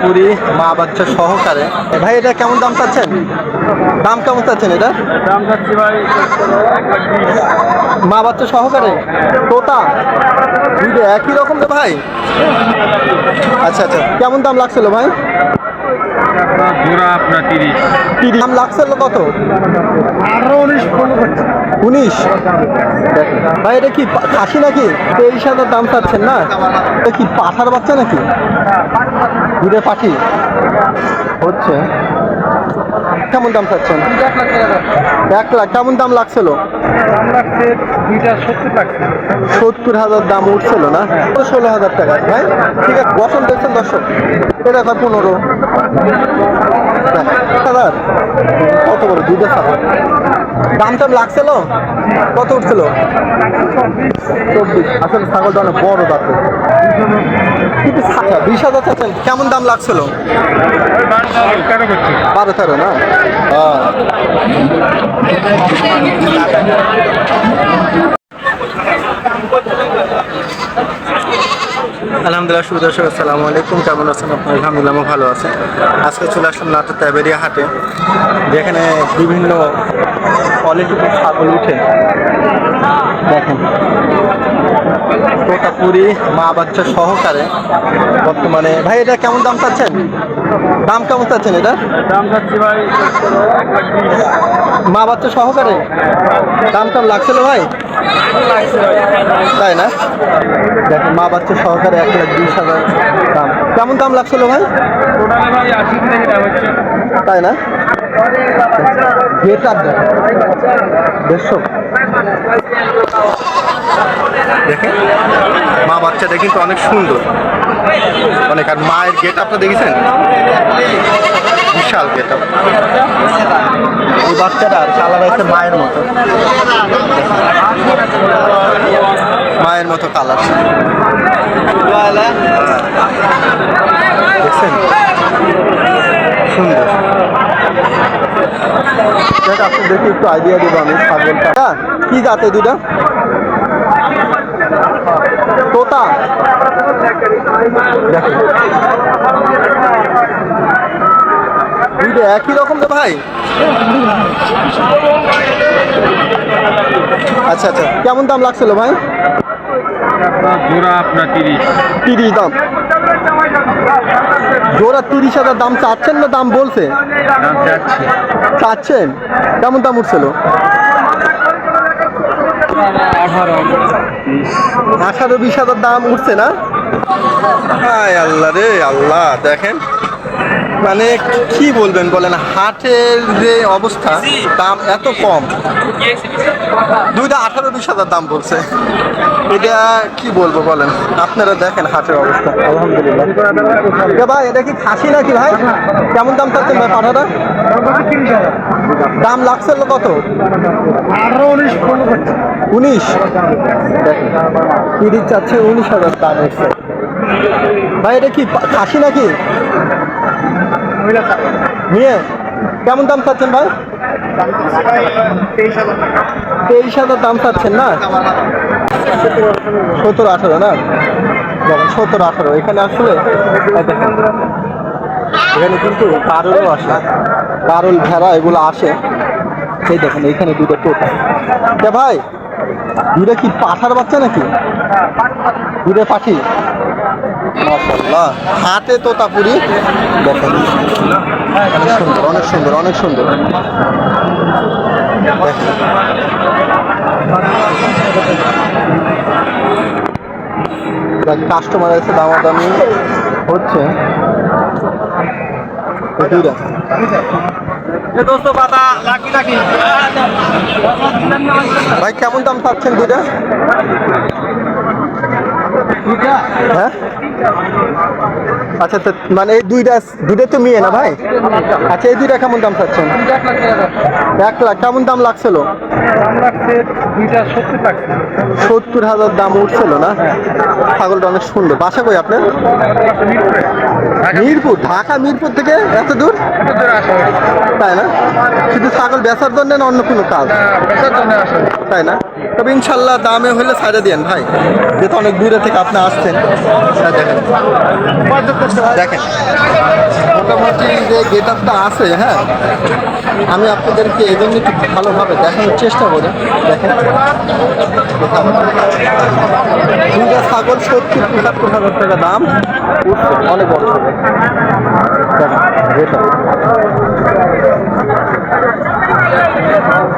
পুরি মা বাচ্চা সহকারে। ভাই এটা কেমন দাম চাচ্ছেন? দাম কেমন চাচ্ছেন এটা? দাম চাচ্ছি ভাই মা বাচ্চা সহকারে? তোতা দুইটা একই রকম তো ভাই? আচ্ছা আচ্ছা। কেমন দাম লাগছিল ভাই? জোড়া আপনার তিরিশ। তিরিশ। দাম লাগছিল কত? আঠারো উনিশ উনিশ? ভাই এটা কি খাসি নাকি? তেইশ হাজার দাম চাচ্ছেন না? এটা কি পাঠার বাচ্চা নাকি? দুটো পাখি হচ্ছে। কেমন দাম চাচ্ছেন? এক লাখ, কেমন দাম লাগছিল? সত্তর হাজার দাম উঠছিল না? ষোলো হাজার টাকা, ভাই। ঠিক আছে, বসন্ত দর্শক, এটা পনেরো। হাজার কত বড় দুধের ছাগল দাম টাম লাগছিল? কত উঠছিল? চব্বিশ। আসলে ছাগলটা অনেক বড় দাঁতে কিন্তু আচ্ছা বিশ হাজার চাচ্ছেন কেমন দাম লাগছিল? বারো তেরো না হ্যাঁ। আলহামদুলিল্লাহ সুদর্শক আসসালামু আলাইকুম। কেমন আছেন আপনার? আলহামদুলিল্লাহ, আমি ভালো আছি। আজকে চলে আসলাম নাটোর তেবেরিয়া হাটে, যেখানে বিভিন্ন কোয়ালিটির ছাগল উঠে। দেখেন তোতাপুরি মা বাচ্চা সহকারে বর্তমানে। ভাই এটা কেমন দাম চাচ্ছেন? দাম কেমন চাচ্ছেন এটা? দাম যাচ্ছি ভাই। মা বাচ্চা সহকারে? দাম টাম লাগছিল ভাই? তাই না? দেখেন মা বাচ্চা সহকারে এক লাখ বিশ হাজার দাম। কেমন দাম লাগছিল ভাই? তাই না? আপ দেড়শো। দেখেন মা বাচ্চাটা কিন্তু অনেক সুন্দর। অনেক আর মায়ের গেট আপটা দেখেছেন? বিশাল গেট আপ। এই বাচ্চাটা কালার আছে মায়ের মতো। মায়ের মতো কালার। দেখছেন? একটু আইডিয়া দেবো আমি ছাগলটা। হ্যাঁ, কি জাতে দুটা তোতা। দুইটা একই রকম তো ভাই? আচ্ছা আচ্ছা। কেমন দাম লাগছিল ভাই? জোড়া আপনার তিরিশ। তিরিশ দাম। জোড়া তিরিশ হাজার দাম চাচ্ছেন না দাম বলছে? চাচ্ছেন? কেমন দাম উঠছিল? আঠারো বিশ হাজার দাম উঠছে না? হায় আল্লাহ রে আল্লাহ দেখেন। মানে কি বলবেন বলেন, হাটের যে অবস্থা, দাম এত কম। দুইটা আঠারো বিশ হাজার দাম বলছে। এটা কি বলব বলেন, আপনারা দেখেন হাটের অবস্থা। আলহামদুলিল্লাহ। ভাই, এটা কি খাসি নাকি ভাই? কেমন দাম চাচ্ছেন ভাই পাঠাটা? দাম লাগছিল কত? উনিশ। তিরিশ চাচ্ছে, উনিশ হাজার দাম হচ্ছে। ভাই, এটা কি খাসি নাকি? নিয়ে কেমন দাম চাচ্ছেন ভাই? তেইশ হাজার দাম চাচ্ছেন না? সতেরো, আঠারো না? সতেরো, আঠারো। এখানে আসলে এখানে কিন্তু কারোরও আসে। কারোল ভেড়া, এগুলো আসে। সেই দেখেন এইখানে দুটো টোটা। ভাই? দুটো কি পাঠার বাচ্চা নাকি? দুটো পাখি? হাতে তোতাপুরি। দেখেন। অনেক সুন্দর অনেক সুন্দর অনেক সুন্দর। কাস্টমার এসে দামাদামি হচ্ছে। দুইটা ভাই কেমন দাম পাচ্ছেন দুইটা। হ্যাঁ? আচ্ছা মানে এই দুইটা দুইটা তো মেয়ে না ভাই? আচ্ছা এই দুইটা কেমন দাম পাচ্ছেন এক লাখ, কেমন দাম লাগছিল? সত্তর হাজার দাম উঠছিল না? ছাগলটা অনেক সুন্দর। বাসা কই আপনার? মিরপুর, ঢাকা, মিরপুর থেকে এত দূর? তাই না? শুধু ছাগল বেচার জন্য না অন্য কোনো কাজ? তাই না? তবে ইনশাল্লাহ দামে হলে ছাড়ে দেন ভাই। যেহেতু অনেক দূরে থেকে আপনি আসছেন। দেখেন। দেখেন। মোটামুটি যে গেট আপটা আছে হ্যাঁ আমি আপনাদেরকে এই জন্য একটু ভালোভাবে দেখানোর চেষ্টা করি দেখেন। দুইটা ছাগল সত্তর পঁচাত্তর হাজার টাকা দাম। উঠছে অনেক বড়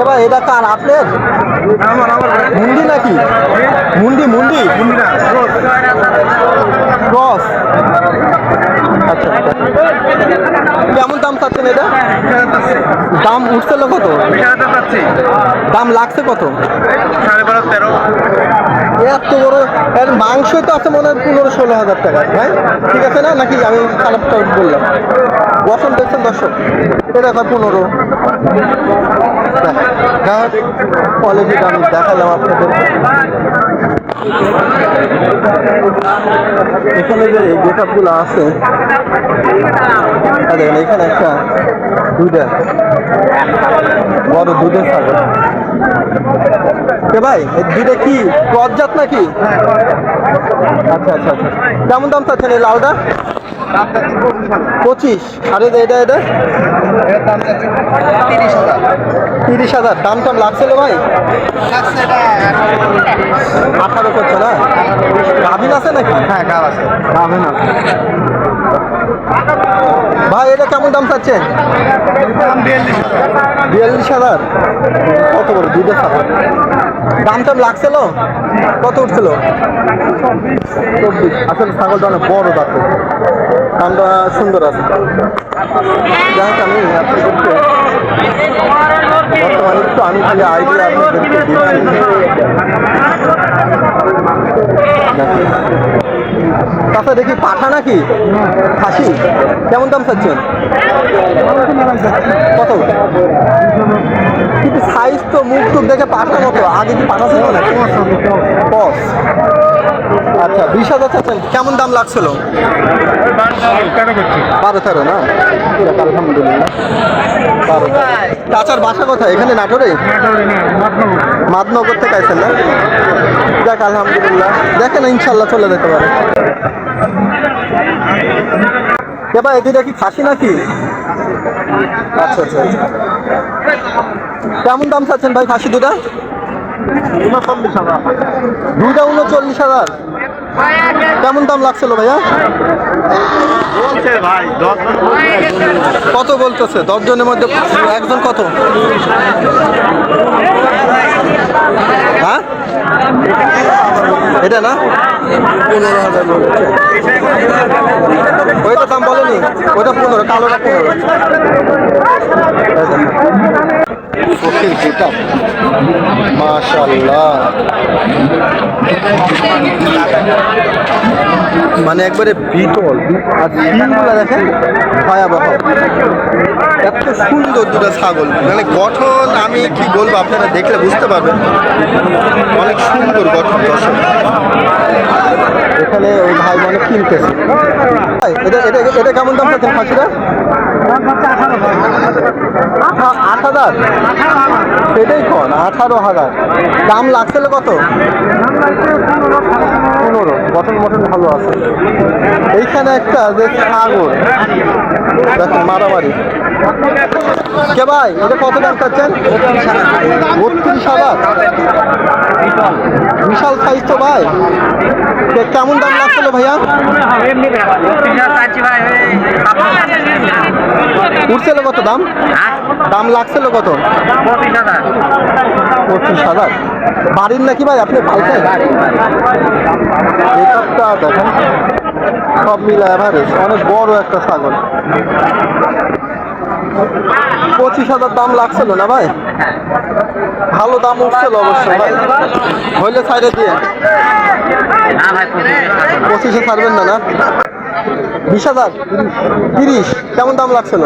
এবার এটা কার আপনার? মুন্ডি নাকি? মুন্ডি মুন্ডি? ক্রস? কেমন দাম চাচ্ছেন এটা? দাম উঠছিল কত? পাচ্ছি দাম লাগছে কত? এত বড়, এর মাংস তো আছে মনে হয় পনেরো ষোলো হাজার টাকা হ্যাঁ ঠিক আছে না? নাকি আমি খারাপটা বললাম? বসন দেখছেন দর্শক? এটা হয় পনেরো? কোয়ালিটিটা আমি দেখালাম আপনাদের। এখানে যে গেট আপগুলো আছে দেখেন এখানে একটা দুধের, বড় দুধের ছাগল। ভাই দুধে কি ক্রসজাত নাকি? আচ্ছা আচ্ছা আচ্ছা। কেমন দাম চাচ্ছেন এই লাউটা? পঁচিশ। আর এটা এটা তিরিশ হাজার। দাম টাম লাগছিল ভাই? আঠারো করছে না? গাভিন আছে নাকি? হ্যাঁ গাছ আছে। গাভিন আছে। ভাই এটা কেমন দাম চাচ্ছেন? বিয়াল্লিশ হাজার। কত বড় দুধের ছাগল দাম টাম লাগছিল। কত উঠছিল? চব্বিশ। আসলে ছাগলটা অনেক বড় দাঁত দামটা সুন্দর আছে। যাই আমি আপনাদেরকে বর্তমানে একটু আমি খালি আইডিয়া আপনাদেরকে তাছাড়া দেখি পাঠা নাকি? খাসি। কেমন দাম চাচ্ছেন? কত? কিন্তু সাইজ তো মুখ টুক দেখে পাঠা মতো। আগে কি পাঠা ছিল না আচ্ছা বিশ হাজার চাচ্ছেন। কেমন দাম লাগছিল? বারো তেরো না? আলহামদুলিল্লাহ। বারো বাসা কোথায়? এখানে নাটোরে মাদনগর থেকে আইছেন না? যাক, আলহামদুলিল্লাহ। দেখেন, ইনশাল্লাহ চলে যেতে পারে। এবার এদিকে কি খাসি নাকি? আচ্ছা আচ্ছা আচ্ছা। কেমন দাম চাচ্ছেন ভাই খাসি দুটা? দুইটা উনচল্লিশ হাজার। কেমন দাম লাগছিল ভাইয়া? বলছে ভাই দশ কত বলতেছে? দশ জনের মধ্যে একজন কত? হ্যাঁ? এটা না? পনেরো হাজার ওইটা দাম বলেনি। ওইটা পনেরো কালোটা পনেরো। গেটা মানে একবারে বিটল। আর সিনগুলো দেখেন, ভয়াবহ। এত সুন্দর দুটো ছাগল। মানে গঠন আমি কি বলব, আপনারা দেখলে বুঝতে পারবেন। অনেক সুন্দর গঠন, দর্শক। এখানে ওই ভাই মানে কিনতেছে। এটা এটা এটা কেমন দাম পাচ্ছেন আঠা- আট হাজার? সেটাই কন? আঠারো হাজার। দাম লাগছিল কত? পনেরো। বটন গঠন ভালো আছে। এইখানে একটা যে ছাগল দেখেন মারামারি। কে ভাই, এটা কত দাম চাচ্ছেন? বত্রিশ হাজার। বিশাল। সাইজ তো ভাই। কেমন দাম লাগছিল ভাইয়া? উঠছিল কত দাম? দাম লাগছিল কত? পঁচিশ হাজার। বাড়ির নাকি ভাই? আপনি পালছেন দেখেন। সব মিলে অ্যাভারেজ অনেক বড় একটা ছাগল। পঁচিশ হাজার দাম লাগছিল না ভাই? ভালো দাম উঠছিল অবশ্যই ভাই। হইলে সাইডে দিয়ে। পঁচিশে ছাড়বেন না না? বিশ হাজার? তিরিশ। কেমন দাম লাগছিল?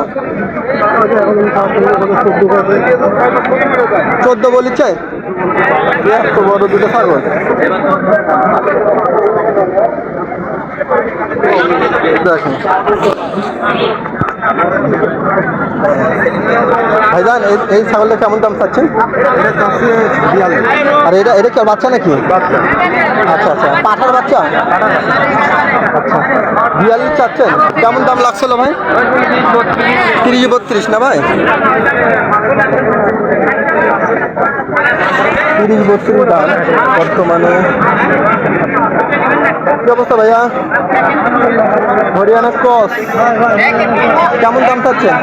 চোদ্দ বলিছে এত বড় দুটো ছাগল দেখেন। ভাইজান এই এই ছাগলটা কেমন দাম চাচ্ছেন? আর এটা এটা কি বাচ্চা নাকি? আচ্ছা আচ্ছা। পাঠার বাচ্চা? আচ্ছা। বিয়াল্লিশ চাচ্ছেন। কেমন দাম লাগছিল ভাই? তিরিশ বত্রিশ না ভাই? তিরিশ বত্রিশ দাম বর্তমানে কি অবস্থা ভাইয়া হরিয়ানা ক্রস কেমন দাম চাচ্ছেন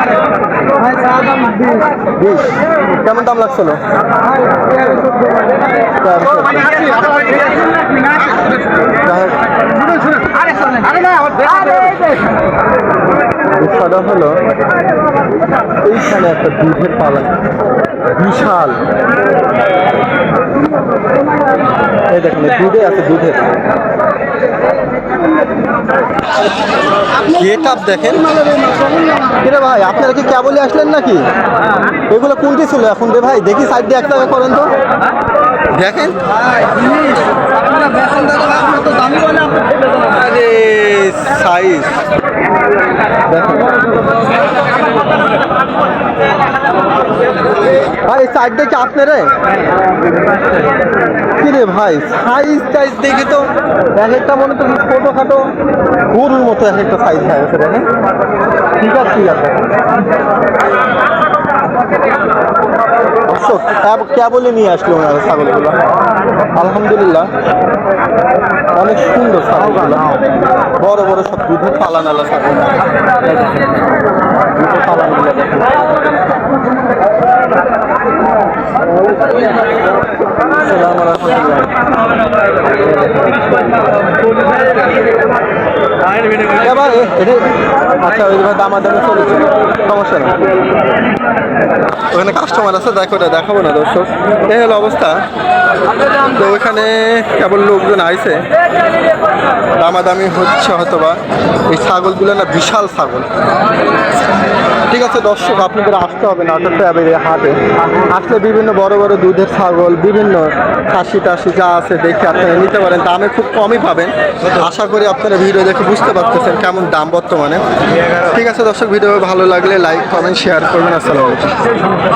বিশ কেমন দাম লাগছিল বিষয়টা হলো এইখানে একটা দুধের পালন বিশাল। এই দেখেন দুধে আছে দুধের। গেট আপ দেখেন? কিরে ভাই আপনারা কি কেবলই আসলেন নাকি? এগুলো কোনটি ছিল এখন রে ভাই? দেখি সাইড দিয়ে একটা করেন তো। দেখেন। আরে সাইজ দেখেন ভাই সাইড দেখে আপনারে? কি রে ভাই সাইজ টাইজ দেখে তো। এক একটা মনে তো ছোটো খাটো গরুর মতো এক একটা সাইজ হয়ে গেছে ঠিক আছে ঠিক আছে। দর্শক ক্যাবলে নিয়ে আসলো ওনারা ছাগলগুলো। আলহামদুলিল্লাহ। অনেক সুন্দর ছাগলগুলো। বড় বড় সব দুধের পালা আলা ছাগল। আচ্ছা ওই দামাদামি চলেছে। সমস্যা নেই। ওখানে কাস্টমার আছে, দেখো ওটা দেখাবো না দর্শক। এই হলো অবস্থা। তো ওখানে কেবল লোকজন আইছে। দামাদামি হচ্ছে হয়তো বা এই ছাগলগুলো না বিশাল ছাগল। ঠিক আছে, দর্শক, আপনাদের আসতে হবে নাটক ট্যাবের হাটে। আসলে বিভিন্ন বড় বড় দুধের ছাগল, বিভিন্ন খাসি টাসি যা আছে দেখে আপনারা নিতে পারেন। দামে খুব কমই পাবেন। আশা করি আপনারা ভিডিও দেখে বুঝতে পারতেছেন কেমন দাম বর্তমানে। ঠিক আছে, দর্শক, ভিডিও ভালো লাগলে লাইক, কমেন্ট, শেয়ার করবেন। আসসালামু আলাইকুম।